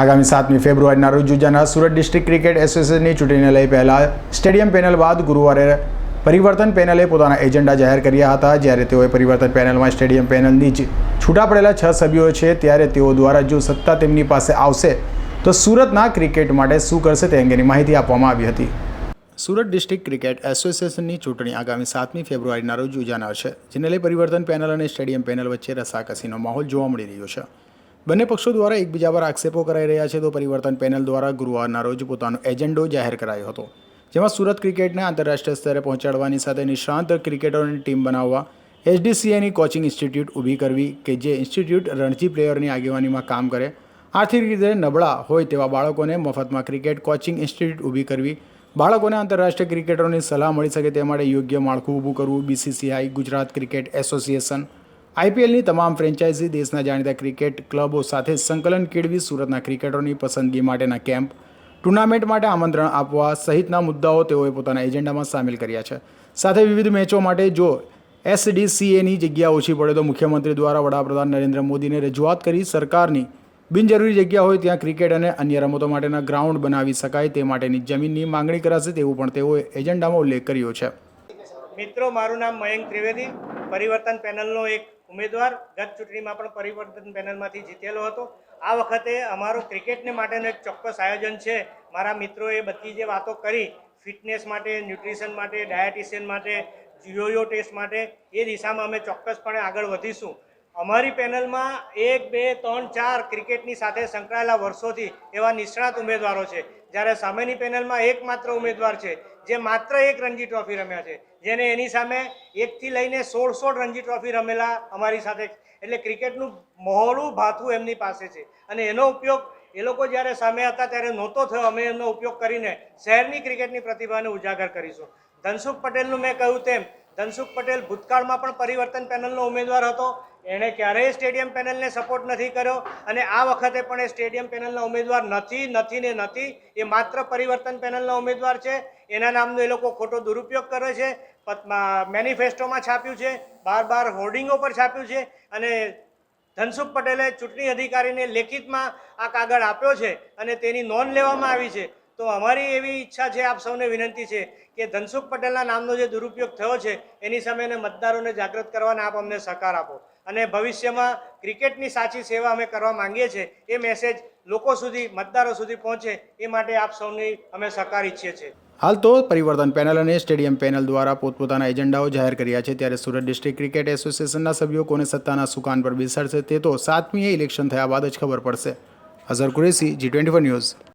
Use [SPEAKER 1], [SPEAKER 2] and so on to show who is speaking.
[SPEAKER 1] આગામી સાતમી ફેબ્રુઆરીના રોજ યોજાનાર સુરત ડિસ્ટ્રિક્ટ ક્રિકેટ એસોસિએશનની ચૂંટણીને લઈ પહેલા સ્ટેડિયમ પેનલ બાદ ગુરુવારે પરિવર્તન પેનલે પોતાના એજન્ડા જાહેર કર્યા હતા. જ્યારે તેઓએ પરિવર્તન પેનલમાં સ્ટેડિયમ પેનલની જ છૂટા પડેલા છ સભ્યો છે, ત્યારે તેઓ દ્વારા જો સત્તા તેમની પાસે આવશે, તો સુરતના ક્રિકેટ માટે શું કરશે તે અંગેની માહિતી આપવામાં આવી હતી. સુરત ડિસ્ટ્રિક્ટ ક્રિકેટ એસોસિએશનની ચૂંટણી આગામી સાતમી ફેબ્રુઆરીના રોજ યોજાનાર છે, જેને લઈ પરિવર્તન પેનલ અને સ્ટેડિયમ પેનલ વચ્ચે રસાકસીનો માહોલ જોવા મળી રહ્યો છે. બંને પક્ષો દ્વારા એકબીજા પર આક્ષેપો કરાઈ રહ્યા છે તો પરિવર્તન પેનલ દ્વારા ગુરુવારના રોજ પોતાનો એજન્ડો જાહેર કરાયો હતો, જેમાં સુરત ક્રિકેટને આંતરરાષ્ટ્રીય સ્તરે પહોંચાડવાની સાથે નિષ્ણાંત ક્રિકેટરોની ટીમ બનાવવા એચડીસીએની કોચિંગ ઇન્સ્ટિટ્યૂટ ઊભી કરવી કે જે ઇન્સ્ટિટ્યૂટ રણજી પ્લેયરની આગેવાનીમાં કામ કરે, આર્થિક રીતે નબળા હોય તેવા બાળકોને મફતમાં ક્રિકેટ કોચિંગ ઇન્સ્ટિટ્યૂટ ઊભી કરવી, બાળકોને આંતરરાષ્ટ્રીય ક્રિકેટરોની સલાહ મળી શકે તે માટે યોગ્ય માળખું ઊભું કરવું, બીસીસીઆઈ, ગુજરાત ક્રિકેટ એસોસિએશન આઈપીએલની તમામ ફ્રેન્ચાઇઝી દેશના જાણીતા ક્રિકેટ ક્લબો સાથે સંકલન કેળવી સુરતના ક્રિકેટરોની પસંદગી માટેના કેમ્પ ટુર્નામેન્ટ માટે આમંત્રણ આપવા સહિતના મુદ્દાઓ તેઓએ પોતાના એજન્ડામાં સામેલ કર્યા છે. સાથે વિવિધ મેચો માટે જો એસડીસીએની જગ્યા ઓછી પડે તો મુખ્યમંત્રી દ્વારા વડાપ્રધાન નરેન્દ્ર મોદીને રજૂઆત કરી સરકારની બિનજરૂરી જગ્યા હોય ત્યાં ક્રિકેટ અને અન્ય રમતો માટેના ગ્રાઉન્ડ બનાવી શકાય તે માટેની જમીનની માંગણી કરાશે તેવું પણ તેઓએ એજન્ડામાં ઉલ્લેખ કર્યો છે.
[SPEAKER 2] મિત્રો, મારું નામ મયંક ત્રિવેદી. પરિવર્તન પેનલનો એક ઉમેદવાર ગત ચૂંટણીમાં પણ પરિવર્તન પેનલમાંથી જીતેલો હતો. આ વખતે અમારું ક્રિકેટને માટેનું એક ચોક્કસ આયોજન છે. મારા મિત્રોએ બધી જે વાતો કરી, ફિટનેસ માટે, ન્યુટ્રિશન માટે, ડાયટિશિયન માટે, જીઓયો ટેસ્ટ માટે, એ દિશામાં અમે ચોક્કસપણે આગળ વધીશું. અમારી પેનલમાં એક, બે, ત્રણ, ચાર ક્રિકેટની સાથે સંકળાયેલા વર્ષોથી એવા નિષ્ણાત ઉમેદવારો છે. જ્યારે સામેની પેનલમાં એકમાત્ર ઉમેદવાર છે જે માત્ર એક રણજી ટ્રોફી રમ્યા છે. જેને એની સામે એકથી લઈને સોળ સોળ રણજી ટ્રોફી રમેલા અમારી સાથે એટલે ક્રિકેટનું મોહળું ભાથું એમની પાસે છે. અને એનો ઉપયોગ એ લોકો જ્યારે સામે હતા ત્યારે નહોતો થયો. અમે એમનો ઉપયોગ કરીને શહેરની ક્રિકેટની પ્રતિભાને ઉજાગર કરીશું. ધનસુખ પટેલનું મેં કહ્યું તેમ, ધનસુખ પટેલ ભૂતકાળમાં પણ પરિવર્તન પેનલનો ઉમેદવાર હતો. એણે ક્યારેય સ્ટેડિયમ પેનલને સપોર્ટ નથી કર્યો અને આ વખતે પણ એ સ્ટેડિયમ પેનલના ઉમેદવાર નથી નથી ને નથી. એ માત્ર પરિવર્તન પેનલના ઉમેદવાર છે. એના નામનો એ લોકો ખોટો દુરુપયોગ કરે છે. મેનિફેસ્ટોમાં છાપ્યું છે. બાર બાર હોર્ડિંગો પર છાપ્યું છે. અને ધનસુખ પટેલે ચૂંટણી અધિકારીને લેખિતમાં આ કાગળ આપ્યો છે અને તેની નોંધ લેવામાં આવી છે. તો અમારી એવી ઈચ્છા છે, આપ સૌને વિનંતી છે કે ધનસુખ પટેલના નામનો જે દુરુપયોગ થયો છે, એની સામે મતદારોને જાગૃત કરવાના આપ અમને સહકાર આપો. અને ભવિષ્યમાં ક્રિકેટની સાચી સેવા અમે કરવા માંગીએ છીએ, એ મેસેજ લોકો સુધી, મતદારો સુધી પહોંચે, એ માટે આપ સૌની અમે સહકાર ઈચ્છીએ છીએ.
[SPEAKER 1] હાલ તો પરિવર્તન પેનલ અને સ્ટેડિયમ પેનલ દ્વારા પોતપોતાના એજન્ડાઓ જાહેર કર્યા છે, ત્યારે સુરત ડિસ્ટ્રિક્ટ ક્રિકેટ એસોસિએશનના સભ્યો કોને સત્તાના સુકાન પર બેસાડશે તે તો સાતમીએ ઇલેક્શન થયા બાદ જ ખબર પડશે. Azhar Qureshi G twenty news.